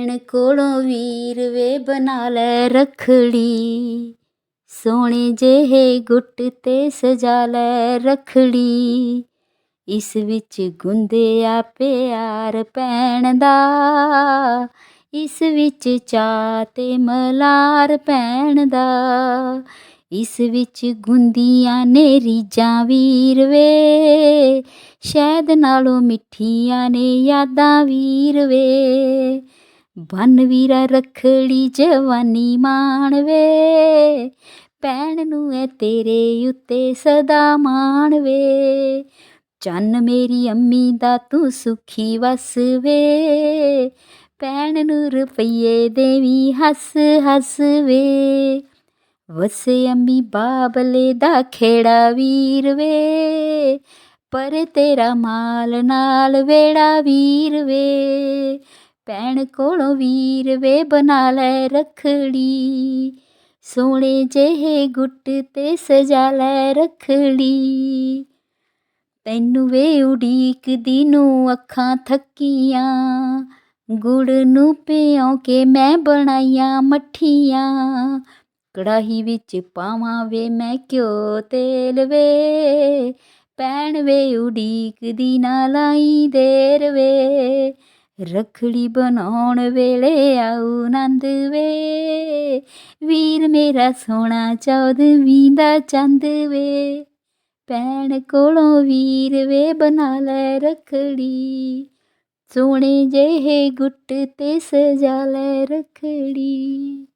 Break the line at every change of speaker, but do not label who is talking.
ਭੈਣ ਕੋਲੋਂ ਵੀਰ ਵੇ ਬਣਾ ਲੈ ਰੱਖੜੀ। ਸੋਹਣੇ ਜਿਹੇ ਗੁੱਟ ਤੇ ਸਜਾ ਲੈ ਰੱਖੜੀ। ਇਸ ਵਿੱਚ ਗੁੰਦਿਆ ਪਿਆਰ ਭੈਣ ਦਾ। ਇਸ ਵਿੱਚ ਚਾਅ ਤੇ ਮਲਾਰ ਭੈਣ ਦਾ। ਇਸ ਵਿੱਚ ਗੁੰਦੀਆਂ ਨੇ ਰੀਝਾਂ ਵੀਰ ਵੇ। ਸ਼ਹਿਦ ਨਾਲੋਂ ਮਿੱਠੀਆਂ ਨੇ ਯਾਦਾਂ ਵੀਰ ਵੇ। ਬੰਨ ਵੀਰਾ ਰੱਖੜੀ ਜਵਾਨੀ ਮਾਣ ਵੇ ਭੈਣ ਨੂੰ ਐ ਤੇਰੇ ਉੱਤੇ ਸਦਾ ਮਾਣ ਵੇ ਚੰਨ ਮੇਰੀ ਅੰਮੀ ਦਾ ਤੂੰ ਸੁਖੀ ਵਸ ਵੇ ਭੈਣ ਨੂੰ ਰੁਪਈਏ ਦੇਵੀ ਹੱਸ ਹੱਸ ਵੇ ਵਸੇ ਅੰਮੀ ਬਾਬਲੇ ਦਾ ਖੇੜਾ ਵੀਰ ਵੇ ਪਰ ਤੇਰਾ ਮਾਲ ਨਾਲ ਵੇੜਾ ਵੀਰ ਵੇ ਭੈਣ ਕੋਲੋਂ ਵੀਰ ਵੇ ਬਣਾ ਲੈ ਰੱਖੜੀ। ਸੋਹਣੇ ਜਿਹੇ ਗੁੱਟ ਤੇ ਸਜਾ ਲੈ ਰੱਖੜੀ। ਤੈਨੂੰ ਵੇ ਉਡੀਕ ਦੀ ਨੂੰ ਅੱਖਾਂ ਥੱਕੀਆਂ। ਗੁੜ ਨੂੰ ਪਿਉ ਕੇ ਮੈਂ ਬਣਾਈਆਂ ਮੱਠੀਆਂ। ਕੜਾਹੀ ਵਿੱਚ ਪਾਵਾਂ ਵੇ ਮੈਂ ਘਿਓ ਤੇਲ ਵੇ। ਭੈਣ ਵੇ ਉਡੀਕਦੀ ਨਾ ਲਾਈ ਦੇਰ ਵੇ। ਰੱਖੜੀ ਬਣਾਉਣ ਵੇਲੇ ਆਉ ਨੰਦ ਵੇ। ਵੀਰ ਮੇਰਾ ਸੋਹਣਾ ਚੌਦਵੀਂ ਦਾ ਚੰਦ ਵੇ। ਭੈਣ ਕੋਲੋਂ ਵੀਰ ਵੇ ਬਣਾ ਲੈ ਰੱਖੜੀ। ਸੋਹਣੇ ਜਿਹੇ ਗੁੱਟ ਤੇ ਸਜਾ ਲੈ ਰੱਖੜੀ।